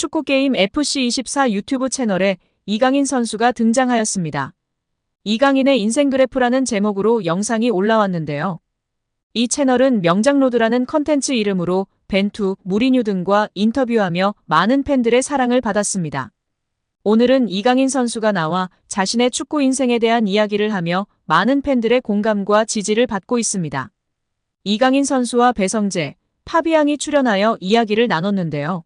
축구게임 FC24 유튜브 채널에 이강인 선수가 등장하였습니다. 이강인의 인생 그래프라는 제목으로 영상이 올라왔는데요. 이 채널은 명장로드라는 컨텐츠 이름으로 벤투, 무리뉴 등과 인터뷰하며 많은 팬들의 사랑을 받았습니다. 오늘은 이강인 선수가 나와 자신의 축구 인생에 대한 이야기를 하며 많은 팬들의 공감과 지지를 받고 있습니다. 이강인 선수와 배성재, 파비앙이 출연하여 이야기를 나눴는데요.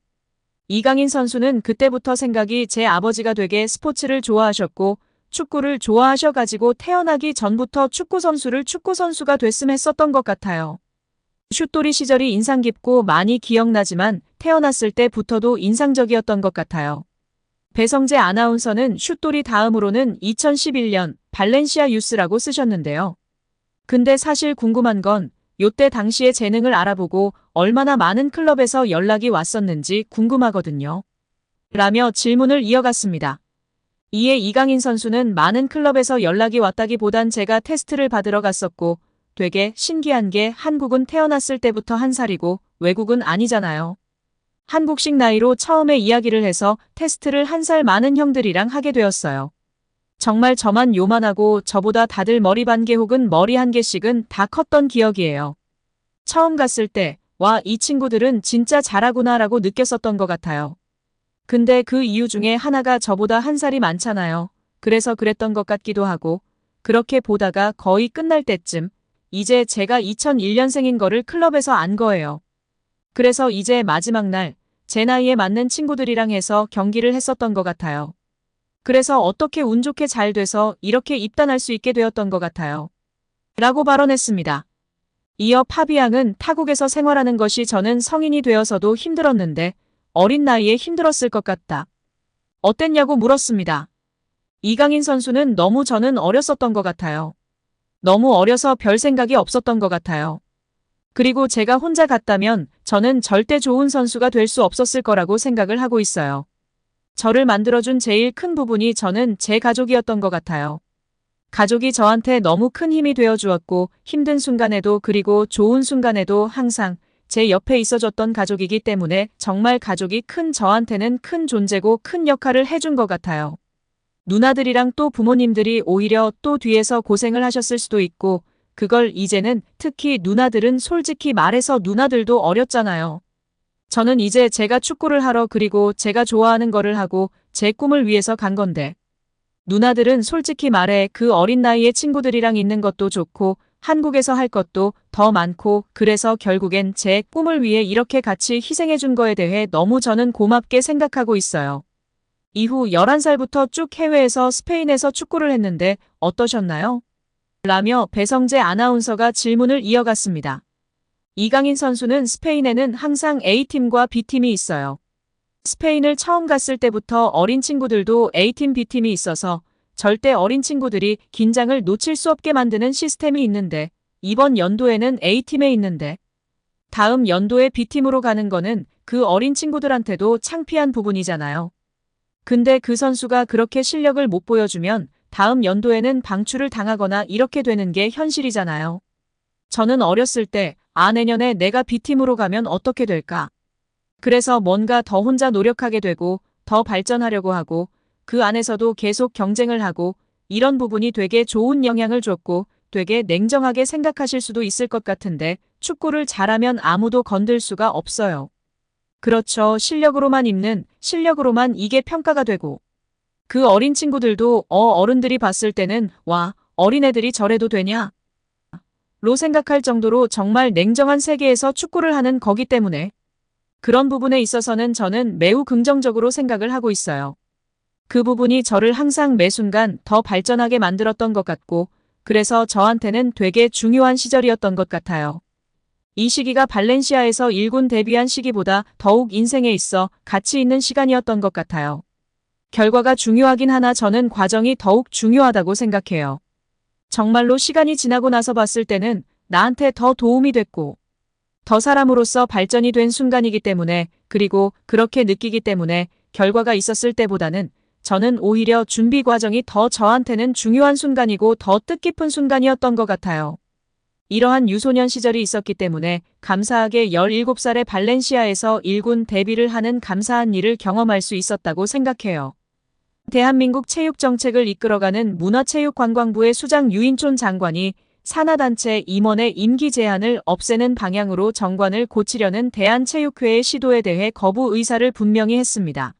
이강인 선수는 그때부터 생각이 제 아버지가 되게 스포츠를 좋아하셨고 축구를 좋아하셔가지고 태어나기 전부터 축구선수를 축구선수가 됐음 했었던 것 같아요. 슛돌이 시절이 인상 깊고 많이 기억나지만 태어났을 때부터도 인상적이었던 것 같아요. 배성재 아나운서는 슛돌이 다음으로는 2011년 발렌시아 유스라고 쓰셨는데요. 근데 사실 궁금한 건 요때 당시의 재능을 알아보고 얼마나 많은 클럽에서 연락이 왔었는지 궁금하거든요. 라며 질문을 이어갔습니다. 이에 이강인 선수는 많은 클럽에서 연락이 왔다기보단 제가 테스트를 받으러 갔었고 되게 신기한 게 한국은 태어났을 때부터 한 살이고 외국은 아니잖아요. 한국식 나이로 처음에 이야기를 해서 테스트를 한 살 많은 형들이랑 하게 되었어요. 정말 저만 요만하고 저보다 다들 머리 반 개 혹은 머리 한 개씩은 다 컸던 기억이에요. 처음 갔을 때, 와, 이 친구들은 진짜 잘하구나 라고 느꼈었던 것 같아요. 근데 그 이유 중에 하나가 저보다 한 살이 많잖아요. 그래서 그랬던 것 같기도 하고, 그렇게 보다가 거의 끝날 때쯤, 이제 제가 2001년생인 거를 클럽에서 안 거예요. 그래서 이제 마지막 날, 제 나이에 맞는 친구들이랑 해서 경기를 했었던 것 같아요. 그래서 어떻게 운 좋게 잘 돼서 이렇게 입단할 수 있게 되었던 것 같아요. 라고 발언했습니다. 이어 파비앙은 타국에서 생활하는 것이 저는 성인이 되어서도 힘들었는데 어린 나이에 힘들었을 것 같다. 어땠냐고 물었습니다. 이강인 선수는 너무 저는 어렸었던 것 같아요. 너무 어려서 별 생각이 없었던 것 같아요. 그리고 제가 혼자 갔다면 저는 절대 좋은 선수가 될 수 없었을 거라고 생각을 하고 있어요. 저를 만들어준 제일 큰 부분이 저는 제 가족이었던 것 같아요. 가족이 저한테 너무 큰 힘이 되어 주었고 힘든 순간에도 그리고 좋은 순간에도 항상 제 옆에 있어줬던 가족이기 때문에 정말 가족이 큰 저한테는 큰 존재고 큰 역할을 해준 것 같아요. 누나들이랑 또 부모님들이 오히려 또 뒤에서 고생을 하셨을 수도 있고 그걸 이제는 특히 누나들은 솔직히 말해서 누나들도 어렸잖아요. 저는 이제 제가 축구를 하러 그리고 제가 좋아하는 거를 하고 제 꿈을 위해서 간 건데. 누나들은 솔직히 말해 그 어린 나이에 친구들이랑 있는 것도 좋고 한국에서 할 것도 더 많고 그래서 결국엔 제 꿈을 위해 이렇게 같이 희생해 준 거에 대해 너무 저는 고맙게 생각하고 있어요. 이후 11살부터 쭉 해외에서 스페인에서 축구를 했는데 어떠셨나요? 라며 배성재 아나운서가 질문을 이어갔습니다. 이강인 선수는 스페인에는 항상 A팀과 B팀이 있어요. 스페인을 처음 갔을 때부터 어린 친구들도 A팀, B팀이 있어서 절대 어린 친구들이 긴장을 놓칠 수 없게 만드는 시스템이 있는데 이번 연도에는 A팀에 있는데 다음 연도에 B팀으로 가는 거는 그 어린 친구들한테도 창피한 부분이잖아요. 근데 그 선수가 그렇게 실력을 못 보여주면 다음 연도에는 방출을 당하거나 이렇게 되는 게 현실이잖아요. 저는 어렸을 때, 아, 내년에 내가 B팀으로 가면 어떻게 될까? 그래서 뭔가 더 혼자 노력하게 되고, 더 발전하려고 하고, 그 안에서도 계속 경쟁을 하고, 이런 부분이 되게 좋은 영향을 줬고, 되게 냉정하게 생각하실 수도 있을 것 같은데, 축구를 잘하면 아무도 건들 수가 없어요. 그렇죠. 실력으로만 입는, 실력으로만 이게 평가가 되고, 그 어린 친구들도 어 어른들이 봤을 때는 와 어린애들이 저래도 되냐? 로 생각할 정도로 정말 냉정한 세계에서 축구를 하는 거기 때문에 그런 부분에 있어서는 저는 매우 긍정적으로 생각을 하고 있어요. 그 부분이 저를 항상 매 순간 더 발전하게 만들었던 것 같고 그래서 저한테는 되게 중요한 시절이었던 것 같아요. 이 시기가 발렌시아에서 1군 데뷔한 시기보다 더욱 인생에 있어 가치 있는 시간이었던 것 같아요. 결과가 중요하긴 하나 저는 과정이 더욱 중요하다고 생각해요. 정말로 시간이 지나고 나서 봤을 때는 나한테 더 도움이 됐고, 더 사람으로서 발전이 된 순간이기 때문에, 그리고 그렇게 느끼기 때문에 결과가 있었을 때보다는 저는 오히려 준비 과정이 더 저한테는 중요한 순간이고 더 뜻깊은 순간이었던 것 같아요. 이러한 유소년 시절이 있었기 때문에 감사하게 17살의 발렌시아에서 1군 데뷔를 하는 감사한 일을 경험할 수 있었다고 생각해요. 대한민국 체육 정책을 이끌어가는 문화체육관광부의 수장 유인촌 장관이 산하단체 임원의 임기 제한을 없애는 방향으로 정관을 고치려는 대한체육회의 시도에 대해 거부 의사를 분명히 했습니다.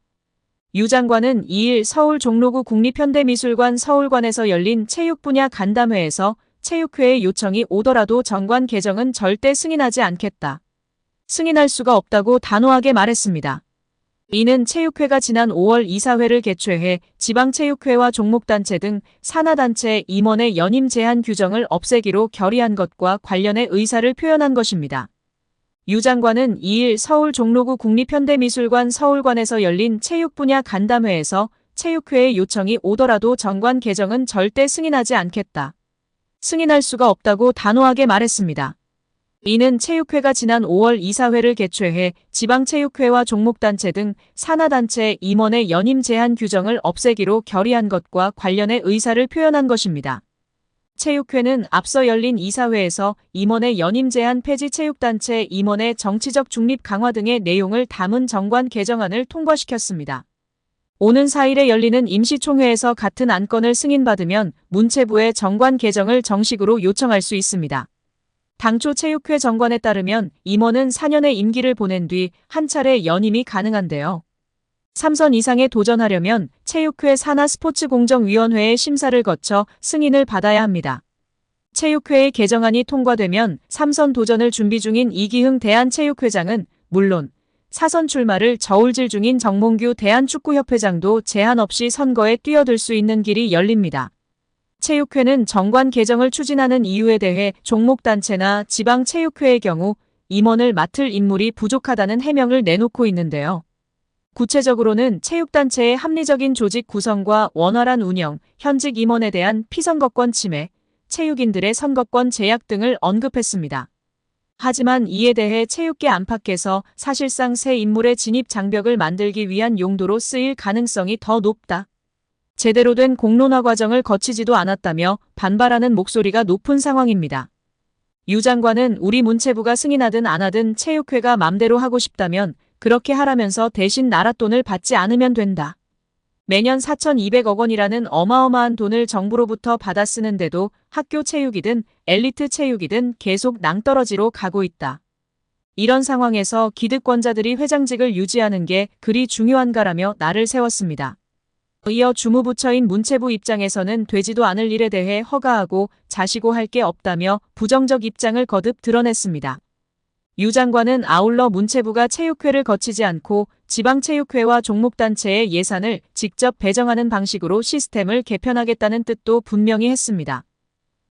유 장관은 2일 서울 종로구 국립현대미술관 서울관에서 열린 체육 분야 간담회에서 체육회의 요청이 오더라도 정관 개정은 절대 승인하지 않겠다. 승인할 수가 없다고 단호하게 말했습니다. 이는 체육회가 지난 5월 이사회를 개최해 지방체육회와 종목단체 등 산하단체 임원의 연임 제한 규정을 없애기로 결의한 것과 관련해 의사를 표현한 것입니다. 유 장관은 2일 서울 종로구 국립현대미술관 서울관에서 열린 체육 분야 간담회에서 체육회의 요청이 오더라도 정관 개정은 절대 승인하지 않겠다. 승인할 수가 없다고 단호하게 말했습니다. 이는 체육회가 지난 5월 이사회를 개최해 지방체육회와 종목단체 등 산하단체 임원의 연임 제한 규정을 없애기로 결의한 것과 관련해 의사를 표현한 것입니다. 체육회는 앞서 열린 이사회에서 임원의 연임 제한 폐지 체육단체 임원의 정치적 중립 강화 등의 내용을 담은 정관 개정안을 통과시켰습니다. 오는 4일에 열리는 임시총회에서 같은 안건을 승인받으면 문체부의 정관 개정을 정식으로 요청할 수 있습니다. 당초 체육회 정관에 따르면 임원은 4년의 임기를 보낸 뒤 한 차례 연임이 가능한데요. 3선 이상에 도전하려면 체육회 산하 스포츠공정위원회의 심사를 거쳐 승인을 받아야 합니다. 체육회의 개정안이 통과되면 3선 도전을 준비 중인 이기흥 대한체육회장은 물론 사선 출마를 저울질 중인 정몽규 대한축구협회장도 제한 없이 선거에 뛰어들 수 있는 길이 열립니다. 체육회는 정관 개정을 추진하는 이유에 대해 종목단체나 지방체육회의 경우 임원을 맡을 인물이 부족하다는 해명을 내놓고 있는데요. 구체적으로는 체육단체의 합리적인 조직 구성과 원활한 운영, 현직 임원에 대한 피선거권 침해, 체육인들의 선거권 제약 등을 언급했습니다. 하지만 이에 대해 체육계 안팎에서 사실상 새 인물의 진입 장벽을 만들기 위한 용도로 쓰일 가능성이 더 높다. 제대로 된 공론화 과정을 거치지도 않았다며 반발하는 목소리가 높은 상황입니다. 유 장관은 우리 문체부가 승인하든 안 하든 체육회가 맘대로 하고 싶다면 그렇게 하라면서 대신 나라 돈을 받지 않으면 된다. 매년 4,200억 원이라는 어마어마한 돈을 정부로부터 받아 쓰는데도 학교 체육이든 엘리트 체육이든 계속 낭떠러지로 가고 있다. 이런 상황에서 기득권자들이 회장직을 유지하는 게 그리 중요한가라며 나를 세웠습니다. 이어 주무부처인 문체부 입장에서는 되지도 않을 일에 대해 허가하고 자시고 할 게 없다며 부정적 입장을 거듭 드러냈습니다. 유 장관은 아울러 문체부가 체육회를 거치지 않고 지방체육회와 종목단체의 예산을 직접 배정하는 방식으로 시스템을 개편하겠다는 뜻도 분명히 했습니다.